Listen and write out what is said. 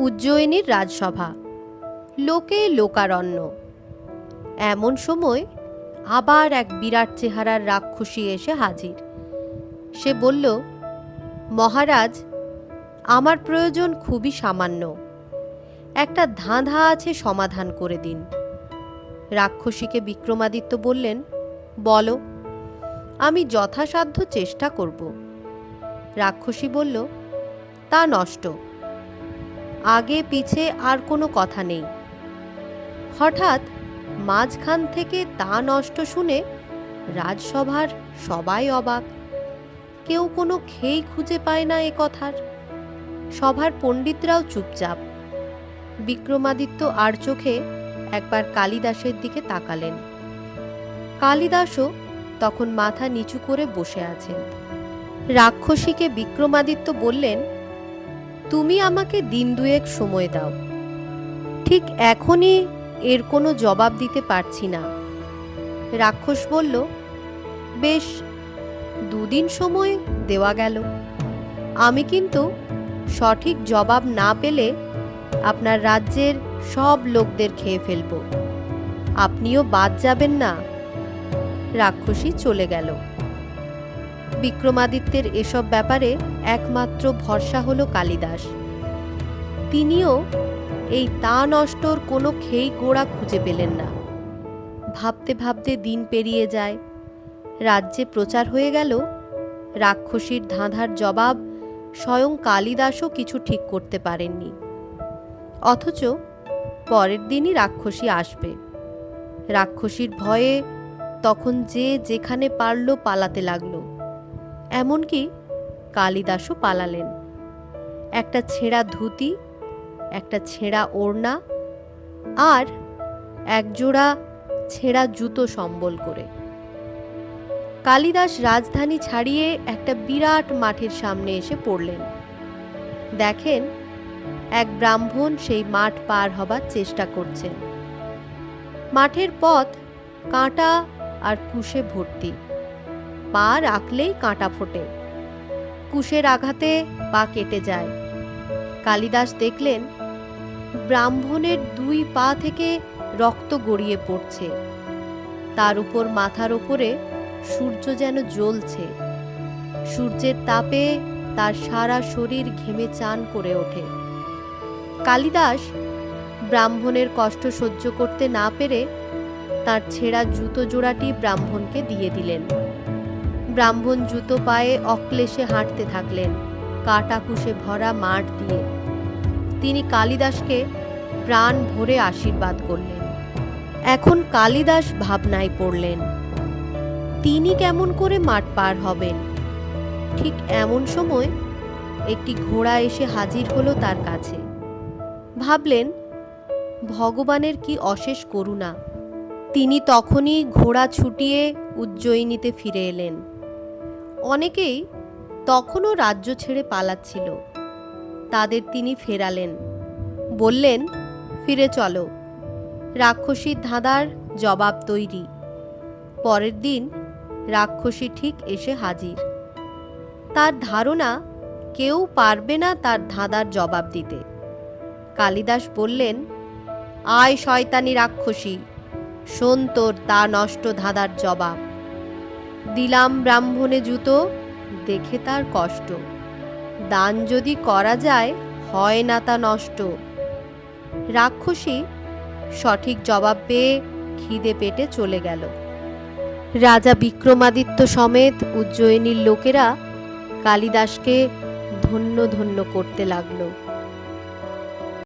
উজ্জয়িনীর রাজসভা। লোকে লোকারণ্য। এমন সময় আবার এক বিরাট চেহারার রাক্ষসী এসে হাজির। সে বলল, মহারাজ, আমার প্রয়োজন খুবই সামান্য। একটা ধাঁধা আছে সমাধান করে দিন। রাক্ষসীকে বিক্রমাদিত্য বললেন, বলো, আমি যথাসাধ্য চেষ্টা করব। রাক্ষসী বলল, তা নষ্ট। আগে পিছে আর কোনো কথা নেই। হঠাৎ মাঝখান থেকে তা নষ্ট শুনে রাজসভার সবাই অবাক। কেউ কোনো খেই খুঁজে পায় না এ কথার। সভার পণ্ডিতরাও চুপচাপ। বিক্রমাদিত্য আর চোখে একবার কালিদাসের দিকে তাকালেন। কালিদাসও তখন মাথা নিচু করে বসে আছেন। রাক্ষসীকে বিক্রমাদিত্য বললেন তুমি আমাকে দিন দুয়েক সময় দাও। ঠিক এখনই এর কোনো জবাব দিতে পারছি না। রাক্ষস বলল, বেশ, দুদিন সময় দেওয়া গেল। আমি কিন্তু সঠিক জবাব না পেলে আপনার রাজ্যের সব লোকদের খেয়ে ফেলব। আপনিও বাদ যাবেন না। রাক্ষসী চলে গেল। বিক্রমাদিত্যের এসব ব্যাপারে একমাত্র ভরসা হলো কালিদাস। তিনিও এই তা নষ্টর কোনো খেই গোড়া খুঁজে পেলেন না। ভাবতে ভাবতে দিন পেরিয়ে যায়, রাজ্যে প্রচার হয়ে গেল, রাক্ষসীর ধাঁধার জবাব স্বয়ং কালিদাসও কিছু ঠিক করতে পারেননি। অথচ পরের দিনই রাক্ষসী আসবে। রাক্ষসীর ভয়ে তখন যে যেখানে পারল পালাতে লাগল। এমনকি কালিদাসও পালালেন। একটা ছেঁড়া ধুতি, একটা ছেঁড়া ওড়না আর একজোড়া ছেঁড়া জুতো সম্বল করে। কালিদাস রাজধানী ছাড়িয়ে একটা বিরাট মাঠের সামনে এসে পড়লেন। দেখেন, এক ব্রাহ্মণ সেই মাঠ পার হবার চেষ্টা করছেন। মাঠের পথ কাঁটা আর কুশে ভর্তি। পা রাখলেই কাঁটা ফোটে। কুশের আঘাতে পা কেটে যায়। কালিদাস দেখলেন, ব্রাহ্মণের দুই পা থেকে রক্ত গড়িয়ে পড়ছে। তার উপর মাথার ওপরে সূর্য যেন জ্বলছে। সূর্যের তাপে তার সারা শরীর ঘেমে চান করে ওঠে। কালিদাস ব্রাহ্মণের কষ্ট সহ্য করতে না পেরে তার ছেঁড়া জুতো জোড়াটি ব্রাহ্মণকে দিয়ে দিলেন। ব্রাহ্মণ জুতো পায়ে অক্লেশে হাঁটতে থাকলেন কাটা কুশে ভরা মাঠ দিয়ে। তিনি কালিদাসকে প্রাণ ভরে আশীর্বাদ করলেন। এখন কালিদাস ভাবনায় পড়লেন, তিনি কেমন করে মাঠ পার হবেন? ঠিক এমন সময় একটি ঘোড়া এসে হাজির হলো তার কাছে। ভাবলেন, ভগবানের কি অশেষ করুণা। তিনি তখনই ঘোড়া ছুটিয়ে উজ্জয়িনীতে ফিরে এলেন। অনেকেই তখনও রাজ্য ছেড়ে পালাচ্ছিল। তাদের তিনি ফেরালেন। বললেন, ফিরে চলো। রাক্ষসীর ধাঁধার জবাব তৈরি। পরের দিন রাক্ষসী ঠিক এসে হাজির। তার ধারণা, কেউ পারবে না তার ধাঁধার জবাব দিতে। কালিদাস বললেন, আয়, শয়তানি রাক্ষসী, শোন তোর তা নষ্ট ধাঁধার জবাব। দিলাম ব্রাহ্মণে জুতো, দেখে তার কষ্ট। দান যদি করা যায়, হয় না তা নষ্ট। রাক্ষসী সঠিক জবাব পেয়ে খিদে পেটে চলে গেল। রাজা বিক্রমাদিত্য সমেত উজ্জয়িনীর লোকেরা কালিদাসকে ধন্য ধন্য করতে লাগল।